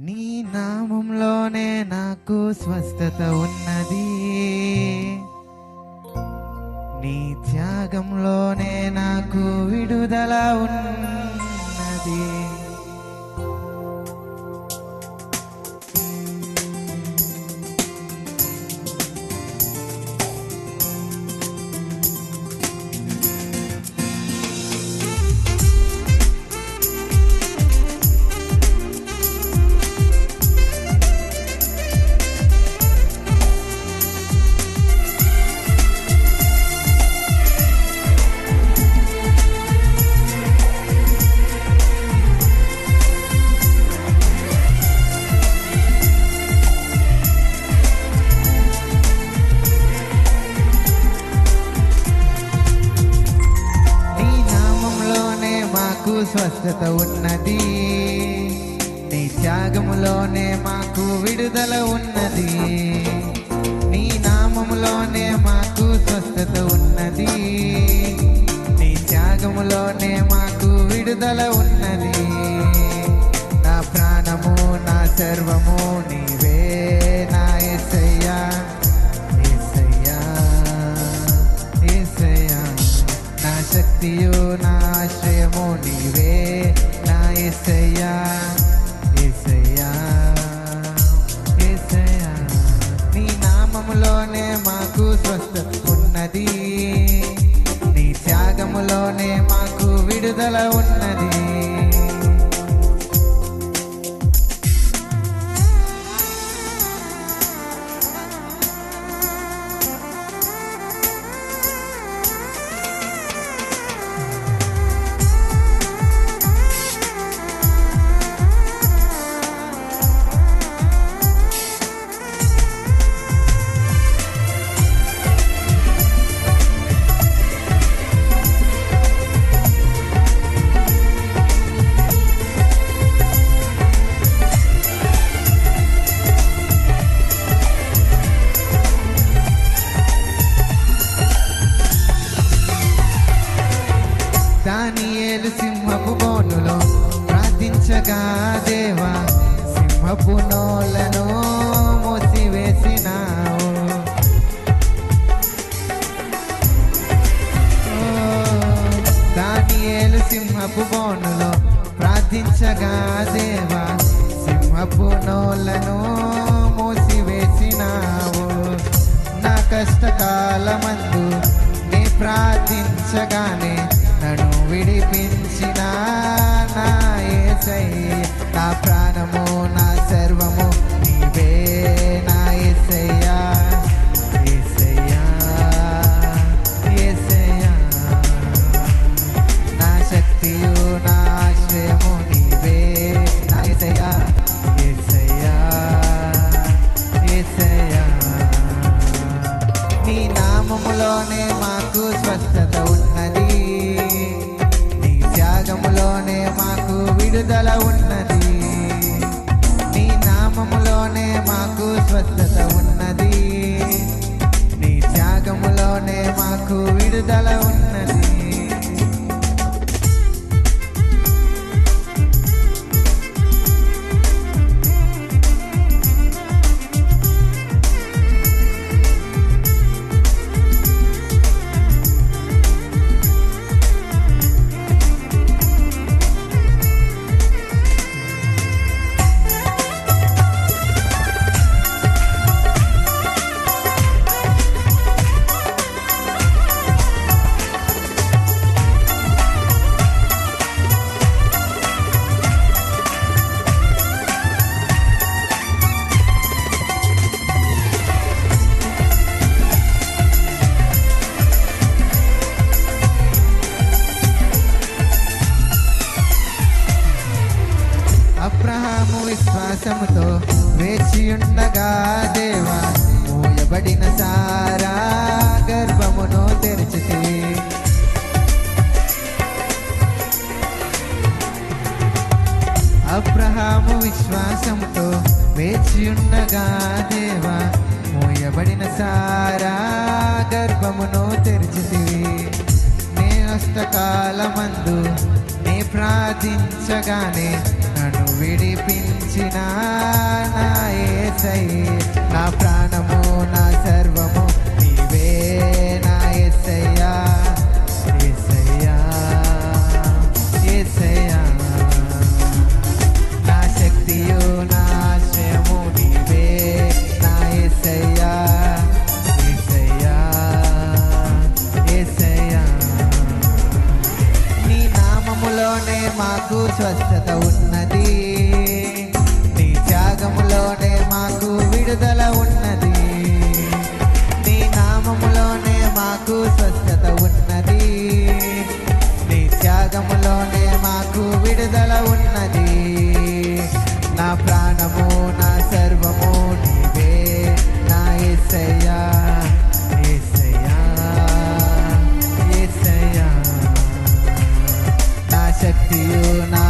నీ నామంలోనే నాకు స్వస్థత ఉన్నది. నీ త్యాగంలోనే నాకు విడుదల ఉన్నది. స్వస్థత ఉన్నది. నీ త్యాగములోనే మాకు విడుదల ఉన్నది. నామములోనే మాకు విడుదల ఉన్నది. ప్రార్థించగా దేవా సింహపు నోలను మూసివేసినావు. నా కష్టకాలమందు నీ ప్రార్థించగానే నన్ను విడిపించిన నా ఏసై నా ప్రాణము త్యాగములోనే మాకు స్వస్థత ఉన్నది. నీ త్యాగములోనే మాకు విడుదల ఉన్నది. విశ్వాసముతో వేచియుండగా దేవా మూయబడిన సారా గర్భమును తెరిచితివి. అబ్రహాము విశ్వాసముతో వేచియుండగా దేవా మూయబడిన సారా గర్భమును తెరిచితివి. నే కష్టకాలమందు ప్రార్థించగానే నన్ను విడిపించిన నా ప్రాణము స్వస్థత ఉన్నది. నీ త్యాగములోనే మాకు విడుదల ఉన్నది. నీ నామములోనే మాకు స్వస్థత ఉన్నది. నీ త్యాగములోనే మాకు విడుదల ఉన్నది. నా ప్రాణము నా సర్వము నీవే. నా ఎస్సయ్యా నా శక్తియు నా